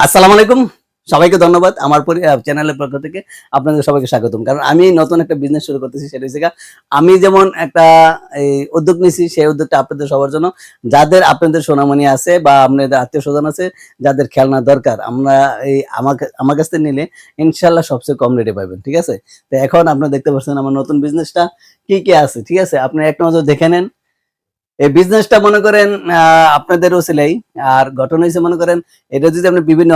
আসসালামু আলাইকুম। সবাইকে ধন্যবাদ আমার চ্যানেলের পক্ষ থেকে। আপনাদের সবাইকে স্বাগতম। কারণ আমি নতুন একটা বিজনেস শুরু করতেছি, সেটা হচ্ছে আমি যেমন একটা, এই, উদ্যোগ নিয়েছি, সেই উদ্যোগটা আপনাদের সবার জন্য। যাদের আপনাদের সোনামণি আছে বা আপনাদের আত্মীয় স্বজন আছে, যাদের খেলনা দরকার, আমরা এই আমাকে, আমার কাছ থেকে নিলে ইনশাল্লাহ সবচেয়ে কম রেটে পাবেন, ঠিক আছে? তো এখন আপনারা দেখতে পাচ্ছেন আমার নতুন বিজনেসটা কি কি আছে, ঠিক আছে? আপনি এক নজর দেখে নেন। এই বিজনেসটা মনে করেন আপনাদের ওসিলাই আর গঠন হয়েছে মনে করেন, এটা যদি আপনি বিভিন্ন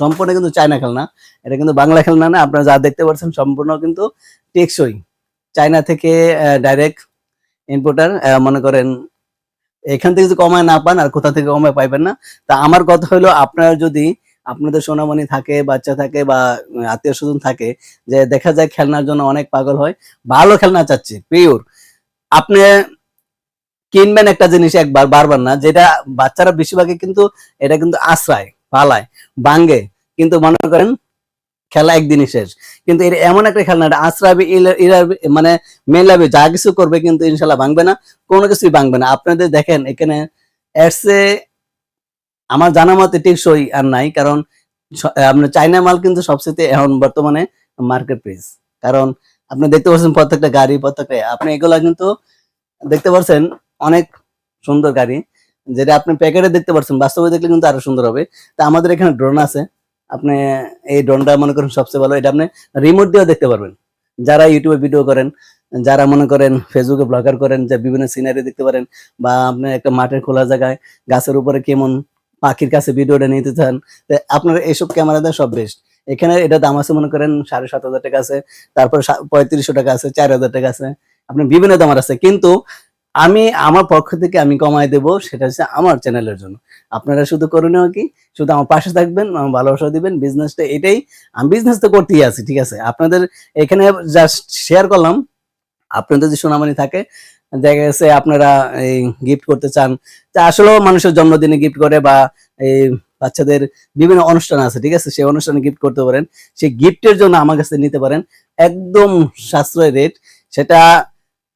সম্পূর্ণ কিন্তু চায়না খেলনা। এটা কিন্তু বাংলা খেলনা না, আপনারা যা দেখতে পাচ্ছেন সম্পূর্ণ কিন্তু টেকসই। চায়না থেকে ডাইরেক্ট ইম্পোর্টার মনে করেন, এখান থেকে যদি কমায় না পান আর কোথা থেকে কমায় পাইবেন না। তা আমার কথা হলো, আপনারা যদি আপনাদের সোনামণি থাকে, বাচ্চা থাকে বা আত্মীয় স্বজন থাকে, যে দেখা যায় খেলনার জন্য অনেক পাগল হয়, ভালো খেলনা চাচ্ছে পিওর আপনি কিনবেন একটা জিনিস একবার, বারবার না, যেটা বাচ্চারা বেশিরভাগই কিন্তু, এটা কিন্তু আশ্রয়, পালায় বাঙ্গে কিন্তু মনে করেন, খেলা একদিনই শেষ। কিন্তু এটা এমন একটা খেলনা, এটা আশ্রাবে মানে মেলাবে যা কিছু করবে কিন্তু ইনশাল্লাহ ভাঙবে না, কোনো কিছুই ভাঙবে না। আপনাদের দেখেন, এখানে এরসে আমার জানা মতে টেকসই আর নাই, কারণ আপনার চাইনা মাল কিন্তু সবচেয়ে এখন বর্তমানে মার্কেট প্রাইস কারণ আপনি দেখতে পাচ্ছেন প্রত্যেকটা গাড়ি, প্রত্যেকটা, আপনি এগুলা কিন্তু দেখতে পাচ্ছেন অনেক সুন্দর গাড়ি, যেটা আপনি প্যাকেটে দেখতে পাচ্ছেন বাস্তবে দেখলে কিন্তু আরও সুন্দর হবে। তা আমাদের এখানে ড্রোন আছে। আপনি এই ড্রোনটা মনে করেন সবচেয়ে ভালো, এটা আপনি রিমোট দিয়েও দেখতে পারবেন। যারা ইউটিউবে ভিডিও করেন, যারা মনে করেন ফেসবুকে ব্লগার করেন, যে বিভিন্ন সিনারি দেখতে পারেন, বা আপনি একটা মাঠের খোলা জায়গায় গাছের উপরে কেমন পাখির কাছে ভিডিওটা নিতে চান আপনার এইসব ক্যামেরা দেয় সব বেস্ট এখানে এটা দাম আছে মনে করেন সাড়ে সাত হাজার টাকা আছে, তারপর পঁয়ত্রিশশো টাকা আছে, চার হাজার টাকা আছে। আপনি বিভিন্ন দামের আছে, কিন্তু আমি আমার পক্ষ থেকে আমি কমায় দেব, সেটা হচ্ছে আমার চ্যানেলের জন্য। আপনারা শুধু করণীয় কি? শুধু আমার পাশে থাকবেন, আমার ভালোবাসা দিবেন বিজনেসটা এটাই, আমি বিজনেস তো করতেই আছি, ঠিক আছে? আপনাদের এখানে জাস্ট শেয়ার করলাম, আপনাদের যদি সোনামানি থাকে, দেখা গেছে আপনারা এই গিফট করতে চান, তা আসলেও মানুষের জন্মদিনে গিফট করে বা এই বাচ্চাদের বিভিন্ন অনুষ্ঠান আছে, ঠিক আছে? সেই অনুষ্ঠানে গিফট করতে পারেন, সেই গিফটের জন্য আমার কাছে নিতে পারেন, একদম সাশ্রয় রেট সেটা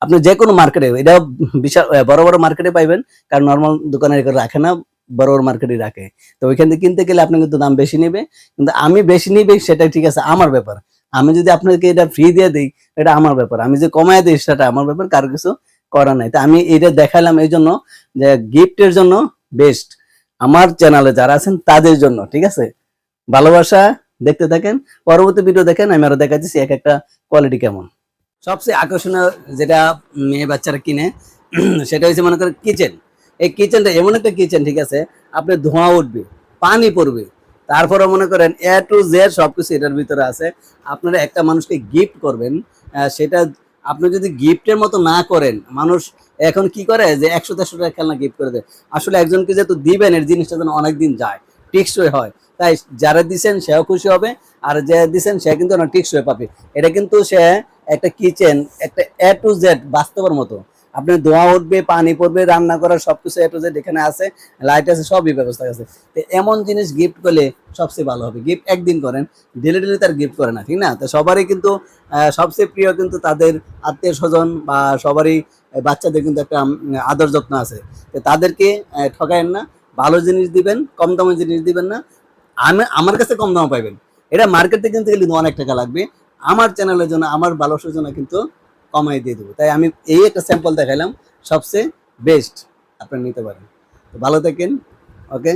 আপনি যে কোনো মার্কেটে এটা বিশাল বড় বড় মার্কেটে পাইবেন, কারণ নর্মাল দোকানে রাখে না, বড় বড় মার্কেটে রাখে। তো ওইখান থেকে কিনতে গেলে আপনি কিন্তু দাম বেশি নেবে, কিন্তু আমি বেশি নিবে, সেটা ঠিক আছে, আমার ব্যাপার। আমি যদি আপনাকে এটা ফ্রি দিয়ে দিই, এটা আমার ব্যাপার। আমি যে কমায় দিই, সেটা আমার ব্যাপার, কার কিছু করা নাই। তো আমি এটা দেখালাম এই জন্য যে গিফটের জন্য বেস্ট আমার চ্যানেলে যারা আছেন, তাদের জন্য, ঠিক আছে? ভালোবাসা, দেখতে থাকেন। পরবর্তী ভিডিও দেখেন, আমি আরও দেখাচ্ছি এক একটা কোয়ালিটি কেমন। সবচেয়ে আকর্ষণীয় যেটা মেয়ে বাচ্চারা কিনে, সেটা হচ্ছে মনে করেন কিচেন এই কিচেনটা এমন একটা কিচেন ঠিক আছে? আপনি ধোঁয়া উঠবে, পানি পড়বে। তারপরে মনে করেন এ টু জেড সবকিছু এটার ভিতরে আছে। আপনারা একটা মানুষকে গিফট করবেন সেটা আপনি যদি গিফটের মতো না করেন, মানুষ এখন কি করে? যে একশো, দেড়শো টাকা খেলনা গিফট করে দেয়। আসলে একজনকে যেহেতু দিবেন এর জিনিসটা যেন অনেকদিন যায়, টিকসই হয়। তাই যারা দিচ্ছেন সেও খুশি হবে, আর যে দিচ্ছেন সে কিন্তু অনেক টিকসই পাবে এটা কিন্তু সে একটা কিচেন একটা এ টু জেড বাস্তবের মতো। আপনি ধোঁয়া উঠবে, পানি পড়বে, রান্না করার সবকিছু এ টু জেড এখানে আছে লাইট আছে, সবই ব্যবস্থা আছে। তো এমন জিনিস গিফট করলে সবচেয়ে ভালো হবে। গিফট একদিন করেন ডেলি ডেলি তার গিফট করে না, ঠিক না? তো সবারই কিন্তু সবচেয়ে প্রিয় কিন্তু তাদের আত্মীয় স্বজন বা সবারই বাচ্চাদের কিন্তু একটা আদর যত্ন আছে। তো তাদেরকে ঠকায়েন না, ভালো জিনিস দিবেন, কম দামের জিনিস দিবেন না। আমি, আমার কাছে কম দামে পাইবেন। এটা মার্কেটে কিনতে গেলে অনেক টাকা লাগবে। আমার চ্যানেলের জন্য, আমার ভালো জন্য কিন্তু কমাই দিয়ে দেবো। তাই আমি এই একটা স্যাম্পল দেখাইলাম, সবচেয়ে বেস্ট আপনারা নিতে পারেন। তো ভালো থাকেন ওকে